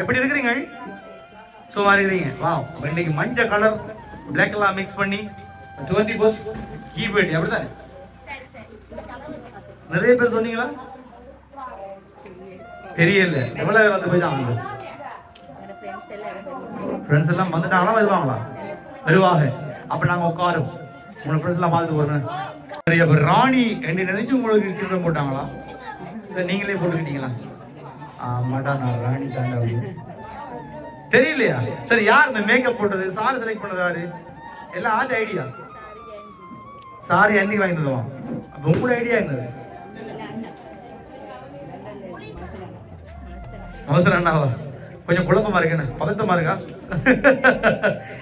எப்படி இருக்கிறீங்க? சும்மா இருக்கிறீங்க. வா இன்னைக்கு மஞ்சள் கலர் பிளாக் எல்லாம் மிக்ஸ் பண்ணி டுவெண்ட்டி பஸ் கீபேட் அப்படிதானே நிறைய பேர் சொன்னீங்களா? தெரியல. எவ்வளவு பேர் வந்து போய் ஃப்ரெண்ட்ஸ் எல்லாம் வந்துட்டாங்களா வருவாங்களா? வருவாங்க. அப்ப நாங்க உட்காரும் உங்களை ஃப்ரெண்ட்ஸ் எல்லாம் பார்த்துட்டு போறேன் சரி அப்ப ராணி என்று நினைச்சு உங்களுக்கு கிரீடம் போட்டாங்களா? இல்லை நீங்களே போட்டுக்கிட்டீங்களா? ஆமாடா நான் ராணி தாண்டா தெரியலையா? சரி யார் இந்த மேக்கப் போட்டது? சாரு செலக்ட் பண்ணது யாரு? எல்லாம் ஆதி ஐடியா. சாரி அன்னைக்கு வாங்கி தருவான் அப்ப உங்களோட ஐடியா என்னது? அவசரம் அண்ணாவா? கொஞ்சம் குழப்பமா இருக்கேன்னு பதத்தமா பதட்டமா இருக்கா?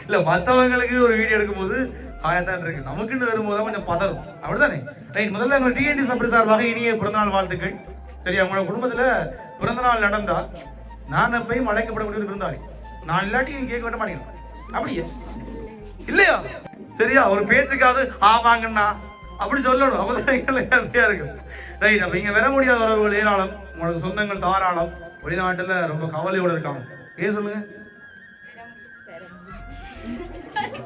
இல்ல மத்தவங்களுக்கு ஒரு வீடியோ எடுக்கும்போது காயத்தான் இருக்கு. நமக்குன்னு வரும்போது கொஞ்சம் பதறும். அப்படிதானே ரைட் முதல்ல உங்க டிஎன்டி சப்ரி சார்பாக இனிய பிறந்தநாள் வாழ்த்துக்கள். சரி அவங்களோட குடும்பத்துல பிறந்தநாள் நடந்தா நான் எப்பயும் அழைக்கப்படக்கூடிய ஒரு விருந்தாளி. நான் இல்லாட்டி நீங்க கேட்க விட மாட்டேங்க அப்படியே. இல்லையா? சரியா? ஒரு பேச்சுக்காவது ஆமாங்கண்ணா. அப்படி சொல்லணும். அப்பதான் எங்களுக்கு இருக்கும். ரைட் அப்ப இங்க வர முடியாத உறவுகள் ஏராளம். உங்களுக்கு சொந்தங்கள் தாராளம். வெளிநாட்டுல ரொம்ப கவலையோட இருக்காங்க. ஏன் சொல்லுங்க?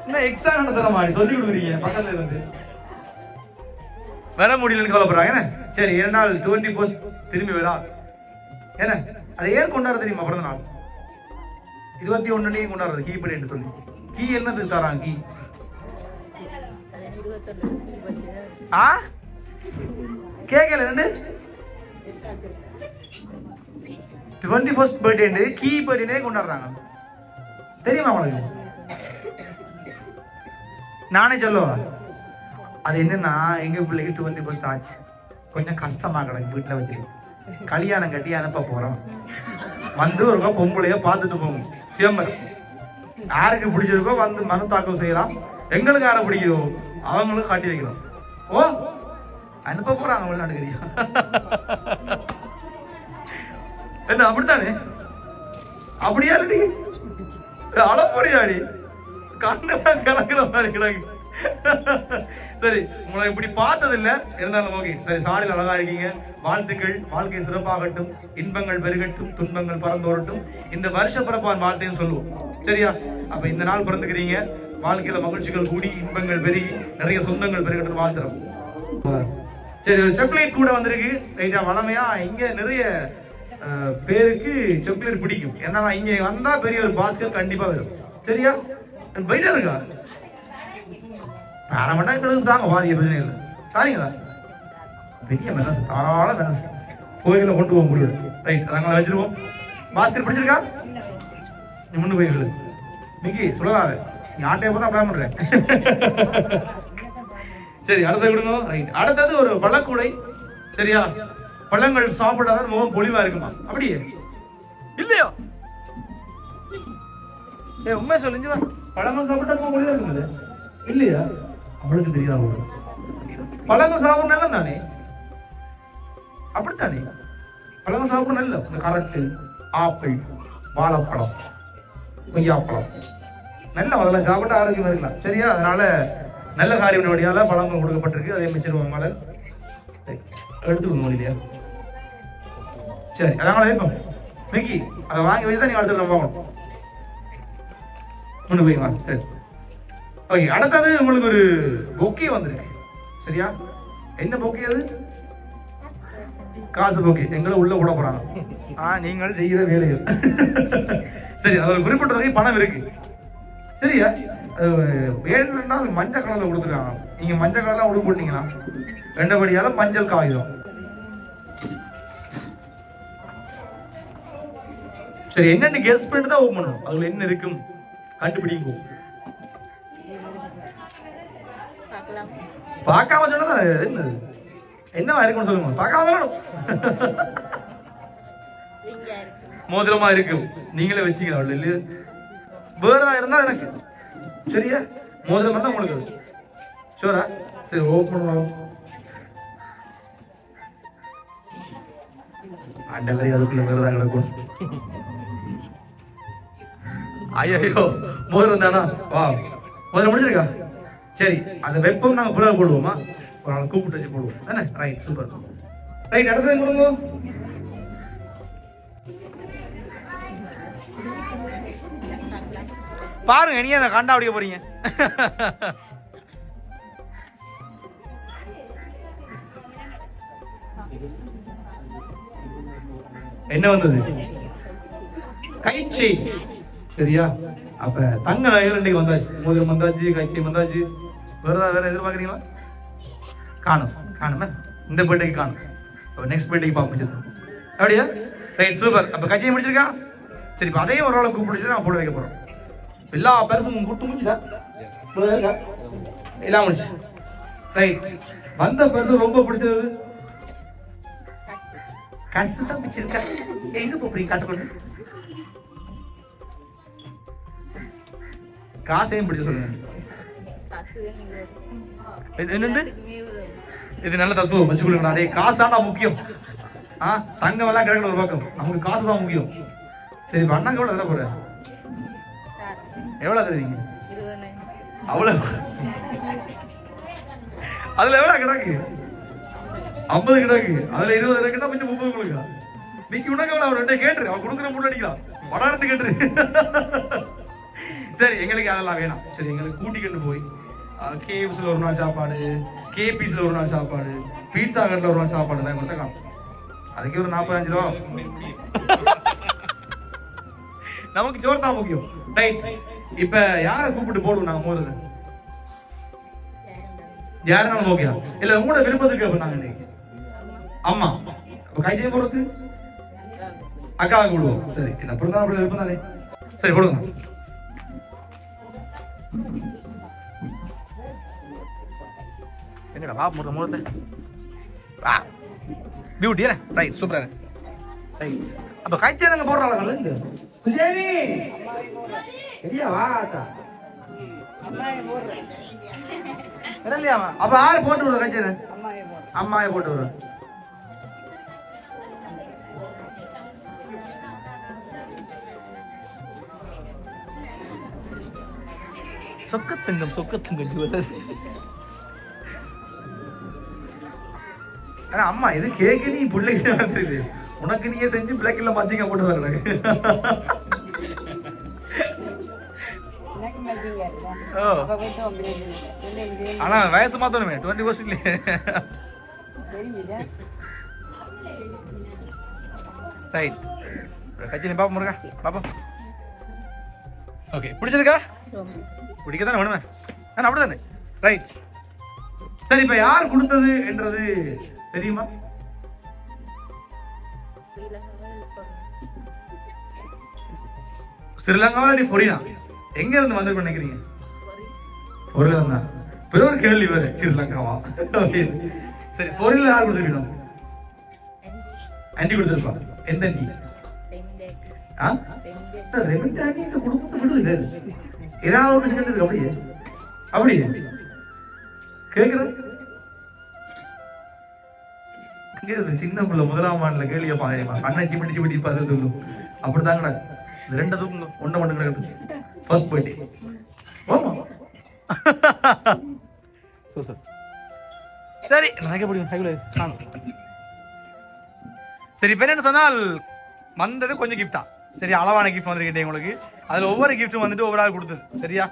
என்ன எக்ஸாம் நடத்துற மாதிரி சொல்லி கொடுக்குறீங்க பக்கத்துல இருந்து. வர முடியலன்னு கவலைப்படுறாங்க என்ன? சரி இரண்டு நாள் டுவெண்ட்டி போஸ்ட் திரும்பி வரா. என்ன? அதை ஏன் கொண்டாட தெரியுமா? பிறந்த நாள். இருபத்தி ஒண்ணுலயும் கொண்டாடுறது கீ என்று சொல்லி. கீ என்னது தரான் கீ? ஆ? கேட்கல ரெண்டு டுவெண்ட்டி ஃபர்ஸ்ட் பர்த்டே கீ பர்த்டே கொண்டாடுறாங்க. தெரியுமா உனக்கு நானே சொல்லுவா? அது என்னன்னா எங்க பிள்ளைக்கு டுவெண்ட்டி ஃபர்ஸ்ட் ஆச்சு. கொஞ்சம் கஷ்டமா கிடக்கு வீட்டில் வச்சிருக்கு. கல்யாணம் கட்டி அனுப்ப போறோம். வந்து ஒரு பொம்பளையோ பார்த்துட்டு போகும் சிதம்பர் யாருக்கு பிடிச்சிருக்கோ வந்து மனு தாக்கல் செய்யலாம். எங்களுக்கு யாரை பிடிக்குதோ அவங்களுக்கு காட்டி வைக்கிறோம் ஓ அனுப்ப போறாங்க வெளிநாட்டுக்கறியா என்ன அப்படித்தானே? அப்படியா இல்லடி? அளப்பொறியாடி கண்ணெல்லாம் கலக்கிற மாதிரி கிடக்கு. சரி உங்களை இப்படி பார்த்தது இல்ல இருந்தாலும் ஓகே சரி சாலையில் அழகா இருக்கீங்க. வாழ்த்துக்கள். வாழ்க்கை சிறப்பாகட்டும். இன்பங்கள் பெருகட்டும். துன்பங்கள் பறந்தோரட்டும். இந்த வருஷ பிறப்பான் வாழ்த்தையும் சொல்லுவோம். சரியா? அப்ப இந்த நாள் பிறந்துக்கிறீங்க. வாழ்க்கையில மகிழ்ச்சிகள் கூடி இன்பங்கள் பெருகி நிறைய சொந்தங்கள் பெருகட்டும் வாழ்த்துறோம். சரி ஒரு சாக்லேட் கூட வந்திருக்கு. ரைட்டா வளமையா இங்க நிறைய பேருக்கு சாக்லேட் பிடிக்கும். ஏன்னா இங்க வந்தா பெரிய ஒரு பாஸ்கர் கண்டிப்பா வரும். சரியா? போயிட்டா இருக்கா பாரமட்டா எங்களுக்கு தாங்க பாதிய பிரச்சனை இல்லை. தாரீங்களா பெரிய மெனஸ் தாராள மெனஸ் கோயில கொண்டு போக முடியாது ரைட் நாங்கள வச்சிருவோம். பாஸ்கர் பிடிச்சிருக்கா? நீ முன்னு போய் விழு மிக்கி சொல்லலாத நீ ஆட்டையை பார்த்தா அப்ளை பண்றேன் சரி அடுத்தது கொடுங்க ரைட் அடுத்தது ஒரு பழக்கூடை. சரியா? பழங்கள் சாப்பிடாத முகம் பொலிவா இருக்குமா? அப்படியே. இல்லையா? ஏ உண்மை சொல்லுங்க பழங்கள் சாப்பிட்டா முகம் பொலிவா இருக்குங்களே இல்லையா? அவளுக்கு தெரியாத போல. பழங்கள் சாப்பிட நல்லது தானே? அப்படித்தானே? பழங்க சாப்பிட நல்ல இந்த கரட்டு ஆப்பிள் வாழைப்பழம் கொய்யாப்பழம். நல்ல அதெல்லாம் சாப்பிட்டு ஆரோக்கியமா இருக்கலாம். சரியா? அதனால நல்ல காரியம் வழியால பழங்கள் கொடுக்கப்பட்டிருக்கு. அதே மிச்சிருவோம் மலர். எடுத்துக்கோங்க இல்லையா சரி அதான் வைப்போம் மிக்கி அதை வாங்கி வச்சு தான் நீங்க அடுத்த போகணும் கொண்டு போய் வாங்க சரி. ஓகே அடுத்தது உங்களுக்கு ஒரு பொக்கே வந்திருக்கு. சரியா? என்ன பொக்கே அது? காசு பொக்கே. எங்களை உள்ள விட போறாங்க. ஆ நீங்கள் செய்கிற வேலைகள். சரி அதில் குறிப்பிட்ட தொகை பணம் இருக்கு. சரியா? வேணும்னா மஞ்சள் கலர்ல கொடுத்துருக்காங்க. நீங்க மஞ்சள் கலரில் உடுப்பு போட்டீங்கன்னா ரெண்டபடியால மஞ்சள் காகிதம். சரி என்னென்ன கெஸ் பண்ணிட்டு தான் ஓப்பன் பண்ணணும் அதுல என்ன இருக்கும்? கண்டுபிடிங்க. பார்க்காம சொன்னதா என்னது? என்னவா இருக்கும்னு சொல்லுங்க. பார்க்காம சொல்லணும் மோதிரமா இருக்கு. நீங்களே வச்சுக்கலாம் இல்லையா வேறதா இருந்தா எனக்கு. சரியா? மோதிரம் தான் உங்களுக்கு. சோரா சரி ஓப்பன் பண்ணுவோம் அண்டவரை அதுக்குள்ள வேறதா கிடக்கும். ஐயோ மோதிரம் தானா? வா. மோதிரம் முடிச்சிருக்கா சரி அந்த வெப்பம் நாங்கள் புலர் போடுவோமா? ஒரு நாள் கூப்பிட்டு வச்சு போடுவோம். தானே? ரைட் சூப்பர் ரைட் அடுத்தது கொடுங்க பாருங்க நீ என்ன கண்டா அடிக்க போறீங்க. என்ன வந்தது? கைச்சி சரியா? அப்ப தங்க நகைகள் இன்னைக்கு வந்தாச்சு. மோதிரம் வந்தாச்சு கட்சி வந்தாச்சு. வேற ஏதாவது வேற எதிர்பார்க்குறீங்களா? காணும் காணுமே இந்த பர்த்டேக்கு காணும். அப்போ நெக்ஸ்ட் பர்த்டேக்கு பார்க்க முடிச்சிருக்கோம் அப்படியா? ரைட் சூப்பர் அப்போ கட்சியை முடிச்சிருக்கா? சரி இப்போ அதையும் ஒரு ஆளை கூப்பிடுச்சு நான் போட வைக்க போகிறோம் எல்லா பெருசும் கூப்பிட்டு முடிச்சுதா எல்லாம் முடிச்சு ரைட் வந்த பெருசு ரொம்ப பிடிச்சது காசு. தான் பிடிச்சிருக்கா எங்க போறீங்க? காசு கொண்டு காசையும் பிடிச்சு சொல்லுங்க. என்னண்டு இது நல்ல தத்துவம் வச்சுக்கொள்ளுங்க நிறைய காசு தான்டா முக்கியம். ஆ தங்கம் எல்லாம் கிடக்கல ஒரு பக்கம். நமக்கு காசு தான் முக்கியம். சரி இப்போ அண்ணாக்கு எவ்வளோ தர போற? எவ்வளோ தருவீங்க அவ்வளவு. அதுல எவ்வளோ கிடக்கு? ஐம்பது கிடக்கு. அதுல இருபது கிடக்குன்னா கொஞ்சம் முப்பது கொடுக்கா மிக்கி உனக்கு எவ்வளவு அவன் ரெண்டே கேட்டுரு. அவன் கொடுக்குற முள்ள வடா ரெண்டு கேட்டுரு. சரி எங்களுக்கு அதெல்லாம் வேணாம். சரி எங்களுக்கு கூட்டிக்கிட்டு போய் கேஎஃப்ஸில் ஒரு நாள் சாப்பாடு கேபிஸில் ஒரு நாள் சாப்பாடு பீட்சா கட்டில் ஒரு நாள் சாப்பாடு தான் கொடுத்தா காணும். அதுக்கே ஒரு நாற்பத்தஞ்சு ரூபா. நமக்கு ஜோர் தான் முக்கியம். ரைட் இப்ப யாரை கூப்பிட்டு போடுவோம் நாங்க போறது? யாருனாலும் ஓகே இல்ல உங்களோட விருப்பத்துக்கு அப்ப நாங்க ஆமா அப்ப கை செய்ய போறது அக்காவுக்கு விடுவோம் சரி என்ன பிறந்தா அப்படி விருப்பம் தானே? சரி கொடுங்க என்னடா வா முறை முறத்தை வா. பியூட்டி ரைட் சூப்பரா ரைட் அப்ப கைச்சே நாங்க போடுறாங்க இங்க விஜயனி! சரியா வா அக்கா. இல்லையாமா அப்ப யாரு போட்டு விடுற கைச்சேன அம்மாயே போட்டு விடுற சொக்கத்தங்கம் சொக்கத்தங்கம் ஜுவல்லர் ஆனா அம்மா இது கேக்கு நீ பிள்ளைக்கு வந்துருது உனக்கு நீயே செஞ்சு பிள்ளைக்குள்ள மச்சிங்க போட்டு வர. எனக்கு மேக்கிங் இருக்கா ஓ. அப்ப போயிட்டு உங்களுக்கு தெரியுது ஆனா வயசு மாத்தணுமே டுவெண்ட்டி வருஷம் ரைட் கட்சி பாப்பா முருகா. பாப்பா ஓகே பிடிச்சிருக்கா? பிடிக்க தானே வேணுமே? ஆனா அப்படிதானே? ரைட் சரி இப்ப யார் கொடுத்தது என்றது தெரியுமா? ஸ்ரீலங்காவில் நீ பொரியா எங்க இருந்து வந்திருக்கோம் நினைக்கிறீங்க? பொருள் தான். பெரிய ஒரு கேள்வி வேறு ஸ்ரீலங்காவா. சரி பொருள் யார் கொடுத்துருக்கணும்? ஆண்டி கொடுத்துருப்பா. எந்த ஆண்டி ஆ? ரெமிட் ஆண்டி இந்த குடும்பத்தை விடுது ஏதாவது ஒரு விஷயம் இருக்கு அப்படியே. அப்படியே. கேக்குற இங்க இது சின்ன பிள்ளை முதலாம் ஆண்டுல கேள்வியை பாருமா கண்ணை சிமிட்டி சிமிட்டி பார்த்து சொல்லும். அப்படிதாங்கடா இந்த ரெண்டு தூக்குங்க ஒன்றை மட்டும் கிடக்கு. ஃபர்ஸ்ட் பர்த்டே ஆமா சோ சார். சரி முடியும் ஹைவில் காணும் சரி இப்போ என்னன்னு சொன்னால் வந்தது கொஞ்சம் தான். சரி அளவான கிஃப்ட் வந்திருக்கேன் உங்களுக்கு. அதில் ஒவ்வொரு கிஃப்ட்டும் வந்துட்டு ஒவ்வொரு ஆள் கொடுத்தது. சரியா?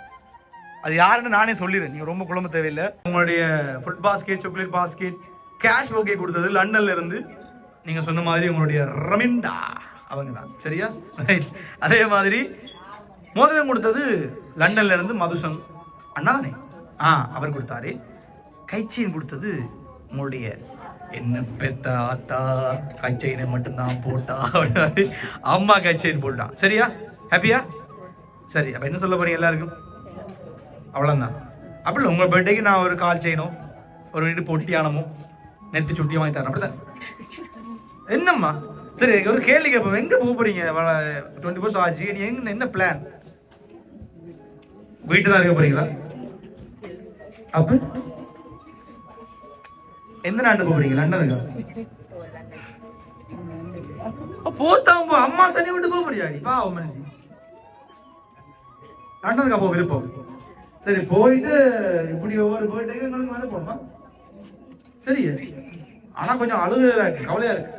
அது யாருன்னு நானே சொல்லிடுறேன். நீங்கள் ரொம்ப குழம்பு தேவையில்லை. உங்களுடைய food basket chocolate basket cash okay கொடுத்தது லண்டன்ல இருந்து நீங்கள் சொன்ன மாதிரி உங்களுடைய ரமிண்டா அவங்க தான். சரியா? ரைட் அதே மாதிரி மோதிரம் கொடுத்தது லண்டன்ல இருந்து மதுசன் அண்ணா தானே ஆ அவர் கொடுத்தாரு. கைச்சியின் கொடுத்தது உங்களுடைய என்ன பெத்த ஆத்தா கைச்செயினை மட்டும்தான் போட்டா அம்மா கைச்செயின் போட்டான். சரியா? ஹாப்பியா சரி அப்போ என்ன சொல்ல போறீங்க எல்லாருக்கும்? அவ்வளோதான் அப்படி இல்லை உங்கள் பர்த்டேக்கு நான் ஒரு கால் செய்யணும். ஒரு வீட்டு பொட்டியானமும் நெத்தி சுட்டியும் வாங்கி தரேன் அப்படிதான். என்னம்மா? சரி ஒரு கேள்வி கேட்போம் எங்கே போக போறீங்க? டுவெண்ட்டி ஃபோர்ஸ் ஆச்சு. நீ எங்க என்ன பிளான் வீட்டு தான் இருக்க போறீங்களா? அப்ப? எந்த நாட்டு போறீங்க? லண்டனுக்கா? போத்தாம் அம்மா தண்ணி விட்டு போக போறியா நீ பாவம் மனுஷன் அண்ணனுக்கு அப்போ விருப்பம். சரி போயிட்டு இப்படி ஒவ்வொரு போயிட்டு எங்களுக்கு மேலே போகணுமா சரி ஆனால் கொஞ்சம் அழுகையா இருக்கு கவலையா இருக்கு.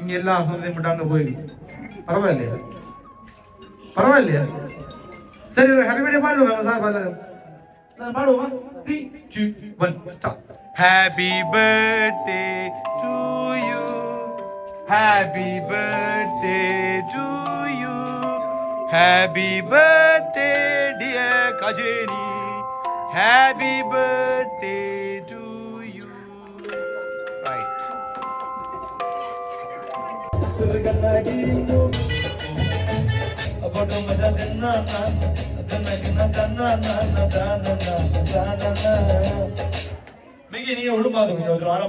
இங்க எல்லாம் முட்டாங்க போய் பரவாயில்லையா? பரவாயில்லையா? சரி ஒரு ஹாப்பி பர்த்டே பாடுவோம் சார் பாருங்க பாடுவோமா? Three two one start happy birthday to you Happy birthday, dear Kajeni. Happy birthday to you. Right. मैं ये नहीं उड़ நீங்க எவ்வளவு